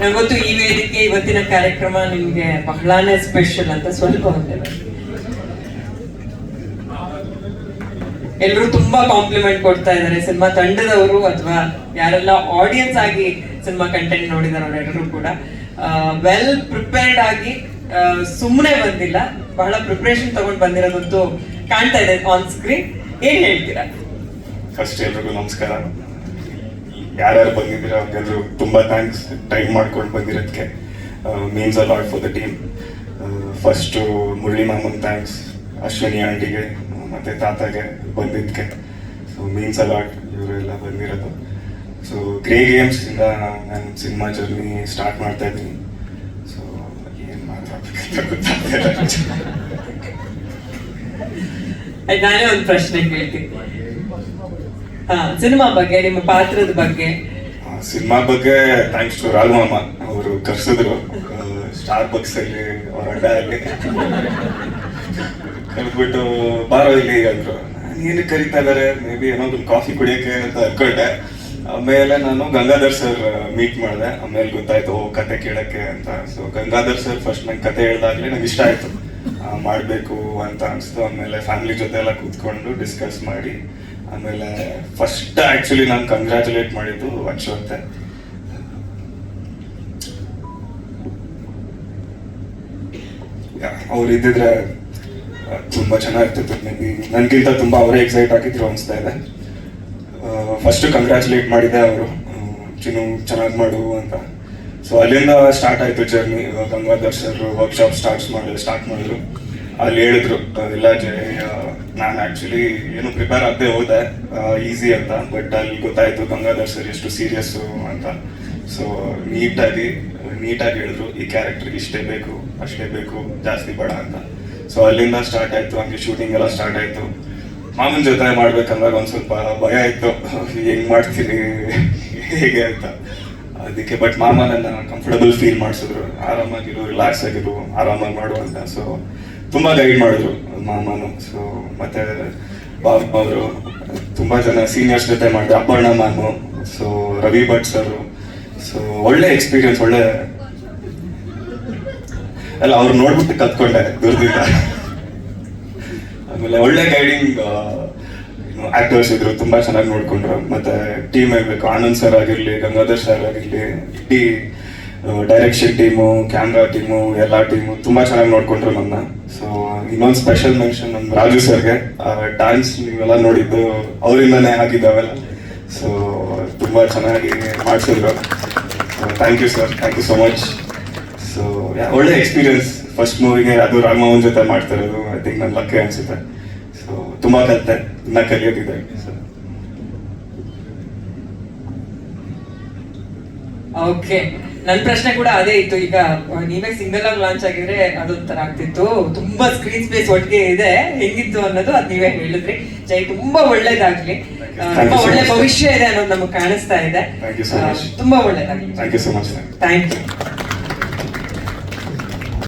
ನಂಗೆ ಈ ವೇದಿಕೆ ಇವತ್ತಿನ ಕಾರ್ಯಕ್ರಮ ನಿಮಗೆ ಬಹಳಾನೇ ಸ್ಪೆಷಲ್ ಅಂತ ಸ್ವಲ್ಪ ಹೊಂದಿದೆ ಎಲ್ಲರೂ ತುಂಬಾ ಕಾಂಪ್ಲಿಮೆಂಟ್ ಕೊಡ್ತಾ ಇದ್ದಾರೆ ಸಿನಿಮಾ ತಂಡದವರು ಅಥವಾ ಯಾರೆಲ್ಲ ಆಡಿಯನ್ಸ್ ಆಗಿ ಸಿನಿಮಾ ಕಂಟೆಂಟ್ ನೋಡಿದಾರೆ ಅವರೆಲ್ಲರೂ ಕೂಡ. ವೆಲ್ ಪ್ರಿಪೇರ್ಡ್ ಆಗಿ ಸುಮ್ಮನೆ ಬಂದಿಲ್ಲ. ಬಹಳ ಪ್ರಿಪರೇಷನ್ ತಗೊಂಡು ಬಂದಿರೋದಂತೂ ಕಾಣ್ತಾ ಇದೆ ಆನ್ ಸ್ಕ್ರೀನ್ ಏನ್ ಹೇಳ್ತೀರಾ? ಫಸ್ಟ್ ಎಲ್ರಿಗೂ ನಮಸ್ಕಾರ. ಯಾರ್ಯಾರು ಬಂದಿದ್ದೀರ ಅವ್ರಿಗೆಲ್ಲರೂ ತುಂಬ ಥ್ಯಾಂಕ್ಸ್ ಟೈಮ್ ಮಾಡ್ಕೊಂಡು ಬಂದಿರೋದಕ್ಕೆ means a lot for the team first Murali Maman thanks Ashwini ಆಂಟಿಗೆ, ಮತ್ತೆ ತಾತಾಗೆ ಬಂದಿದ್ದಕ್ಕೆ ಸೊ ಮೀನ್ಸ್ ಅ ಲಾಟ್ ಇವರೆಲ್ಲ ಬಂದಿರೋದು. ಸೊ ಗ್ರೇ ಗೇಮ್ಸಿಂದ ನಾನು ಸಿನಿಮಾ ಜರ್ನಿ ಸ್ಟಾರ್ಟ್ ಮಾಡ್ತಾ ಇದ್ದೀನಿ. ಸೊ ಏನು ಮಾತಾಡ್ಬೇಕಂತ ಗೊತ್ತಾಗ್ತಾ. ನಾನೇ ಒಂದು ಪ್ರಶ್ನೆ ಕೇಳ್ತೀನಿ. ಸಿನಿಮಾ ಬಗ್ಗೆ, ನಿಮ್ಮ ಪಾತ್ರದ ಬಗ್ಗೆ. ಸಿನಿಮಾ ಬಗ್ಗೆ ಥ್ಯಾಂಕ್ಸ್ ಟು ರಾಘವಮ್ಮ, ಅವರು ಕರ್ಸಿದ್ರು. ಸ್ಟಾರ್ ಬಕ್ಸ್ ಅಲ್ಲಿ ಅವ್ರ ಅಡ್ಡ ಬಾರೋ ಇಲ್ಲಿ ಅಂದ್ರು. ಏನು ಕರಿತಾ ಇದಾರೆ? ಮೇ ಬಿ ಏನೋ ಕಾಫಿ ಕುಡಿಯಕ್ಕೆ ಅಂತ ಅನ್ಕೊಂಡೆ. ಆಮೇಲೆ ನಾನು ಗಂಗಾಧರ್ ಸರ್ ಮೀಟ್ ಮಾಡಿದೆ. ಆಮೇಲೆ ಗೊತ್ತಾಯ್ತು, ಓ, ಕತೆ ಕೇಳಕ್ಕೆ ಅಂತ. ಸೊ ಗಂಗಾಧರ್ ಸರ್ ಫಸ್ಟ್ ನಂಗೆ ಕತೆ ಹೇಳ್ದಾಗ್ಲೇ ನಂಗೆ ಇಷ್ಟ ಆಯ್ತು. ಮಾಡ್ಬೇಕು ಅಂತ ಅನ್ಸ್ತು. ಆಮೇಲೆ ಫ್ಯಾಮಿಲಿ ಜೊತೆ ಎಲ್ಲ ಕೂತ್ಕೊಂಡು ಡಿಸ್ಕಸ್ ಮಾಡಿ. ಆಮೇಲೆ ಫಸ್ಟ್ ಆಕ್ಚುಲಿ ನಾನು ಕಂಗ್ರ್ಯಾಚುಲೇಟ್ ಮಾಡಿದ್ದು ಯಾ ಅವ್ರು ಇದ್ದಿದ್ರೆ ತುಂಬಾ ಚೆನ್ನಾಗಿರ್ತಿತ್ತು ಮೇ ಬಿ ನನಗಿಂತ ತುಂಬಾ ಅವರೇ ಎಕ್ಸೈಟ್ ಆಗಿದ್ರು ಅನಿಸ್ತಾ ಇದೆ. ಫಸ್ಟ್ ಕಂಗ್ರ್ಯಾಚುಲೇಟ್ ಮಾಡಿದೆ ಅವರು. ಚಿನ್ನು ಚೆನ್ನಾಗಿ ಮಾಡು ಅಂತ. ಸೊ ಅಲ್ಲಿಂದ ಸ್ಟಾರ್ಟ್ ಆಯ್ತು journey Gangadhar sir workshop start ಮಾಡಿ ಸ್ಟಾರ್ಟ್ ಮಾಡಿದ್ರು. ಅಲ್ಲಿ ಹೇಳಿದ್ರು ಎಲ್ಲ ಜಯ ನಾನು ಆಕ್ಚುಲಿ ಏನು ಪ್ರಿಪೇರ್ ಆಗದೆ ಹೋದೆ ಈಸಿ ಅಂತ. ಬಟ್ ಅಲ್ಲಿ ಗೊತ್ತಾಯ್ತು ಗಂಗಾಧರ್ ಸರ್ ಎಷ್ಟು ಸೀರಿಯಸ್ಸು ಅಂತ. ಸೊ ನೀಟಾಗಿ ನೀಟಾಗಿ ಹೇಳಿದ್ರು, ಈ ಕ್ಯಾರೆಕ್ಟರ್ ಇಷ್ಟೇ ಬೇಕು, ಅಷ್ಟೇ ಬೇಕು, ಜಾಸ್ತಿ ಬೇಡ ಅಂತ. ಸೊ ಅಲ್ಲಿಂದ ಸ್ಟಾರ್ಟ್ ಆಯ್ತು, ಹಂಗೆ ಶೂಟಿಂಗ್ ಎಲ್ಲ ಸ್ಟಾರ್ಟ್ ಆಯ್ತು. ಮಾಮನ್ ಜೊತೆ ಮಾಡ್ಬೇಕಂದಾಗ ಒಂದು ಸ್ವಲ್ಪ ಭಯ ಇತ್ತು. ಹೆಂಗ್ ಮಾಡ್ತೀನಿ ಹೇಗೆ ಅಂತ. ಅದಕ್ಕೆ ಬಟ್ ಮಾಮ ನನ್ನ ಕಂಫರ್ಟಬಲ್ ಫೀಲ್ ಮಾಡಿಸಿದ್ರು. ಆರಾಮಾಗಿರು ರಿಲ್ಯಾಕ್ಸ್ ಆಗಿರು, ಆರಾಮಾಗಿ ಮಾಡು ಅಂತ. ಸೊ ತುಂಬಾ ಗೈಡ್ ಮಾಡಿದ್ರು ಮಾಮನು ಸೊ ಮತ್ತೆ ಬಾಬು ಅವರು ತುಂಬಾ ಜನ ಸೀನಿಯರ್ಸ್ ಜೊತೆ ಮಾಡಿದ್ರು, Appanna ma'am so Ravi Bhat sir. So ಒಳ್ಳೆ ಎಕ್ಸ್ಪೀರಿಯನ್ಸ್ ಒಳ್ಳೆ ಅಲ್ಲ, ಅವ್ರು ನೋಡ್ಬಿಟ್ಟು ಕತ್ಕೊಂಡೆ ದೂರದಿಂದ. ಆಮೇಲೆ ಒಳ್ಳೆ ಗೈಡಿಂಗ್ ಆಕ್ಟರ್ಸ್ ಇದ್ರು, ತುಂಬಾ ಚೆನ್ನಾಗಿ ನೋಡ್ಕೊಂಡ್ರು. ಮತ್ತೆ ಟೀಮ್ ಇರ್ಬೇಕು ಆನಂದ್ ಸರ್ ಆಗಿರ್ಲಿ, ಗಂಗಾಧರ್ ಸರ್ ಆಗಿರ್ಲಿ, ಇಡೀ ಡೈರೆಕ್ಷನ್ ಟೀಮು, ಕ್ಯಾಮ್ರಾ ಟೀಮು, ಎಲ್ಲ ಟೀಮು ತುಂಬಾ ಚೆನ್ನಾಗಿ ನೋಡ್ಕೊಂಡ್ರು ನನ್ನ. ಸೊ ಇನ್ನೊಂದು ಸ್ಪೆಷಲ್ ಮೆನ್ಷನ್ ನಮ್ ರಾಜು ಸರ್ಗೆ. ಡ್ಯಾನ್ಸ್ ನೀವೆಲ್ಲ ನೋಡಿದ್ದು ಅವರಿಂದನೇ ಆಗಿದ್ದಾವೆಲ್ಲ ಸೊ ತುಂಬಾ ಚೆನ್ನಾಗಿ ಮಾಡಿಸಿದ್ರು. Thank you sir thank you so much so ಒಳ್ಳೆ ಎಕ್ಸ್ಪೀರಿಯನ್ಸ್ ಫಸ್ಟ್ ಮೂವಿಗೆ ಅದು ರಾಮಮೋಹನ್ ಜೊತೆ ಮಾಡ್ತಾ ಇರೋದು ಐ ಥಿಂಕ್ ನನ್ನ ಲಕ್ಕೆ ಅನಿಸುತ್ತೆ. ಸೊ ತುಂಬಾ ಕಲಿತೆ. ಇನ್ನ ಕಲಿಯೋದಿದೆ. ಸರ್ ಓಕೆ ನನ್ನ ಪ್ರಶ್ನೆ ಕೂಡ ಅದೇ ಇತ್ತು. ಈಗ ನೀವೇ ಸಿಂಗಲ್ ಆಗಿ ಲಾಂಚ್ ಆಗಿದ್ರೆ ಅದೊಂಥರ ಆಗ್ತಿತ್ತು. ತುಂಬಾ ಸ್ಕ್ರೀನ್ ಸ್ಪೇಸ್ ಒಟ್ಟಿಗೆ ಇದೆ. ಹೆಂಗಿತ್ತು ಅನ್ನೋದು ಅದ್ ನೀವೇ ಹೇಳಿದ್ರಿ. ಜೈ ತುಂಬಾ ಒಳ್ಳೇದಾಗ್ಲಿ. ತುಂಬಾ ಒಳ್ಳೆ ಭವಿಷ್ಯ ಇದೆ ಅನ್ನೋದು ನಮಗೆ ಕಾಣಿಸ್ತಾ ಇದೆ. ತುಂಬಾ ಒಳ್ಳೇದಾಗ್ಲಿ. Thank you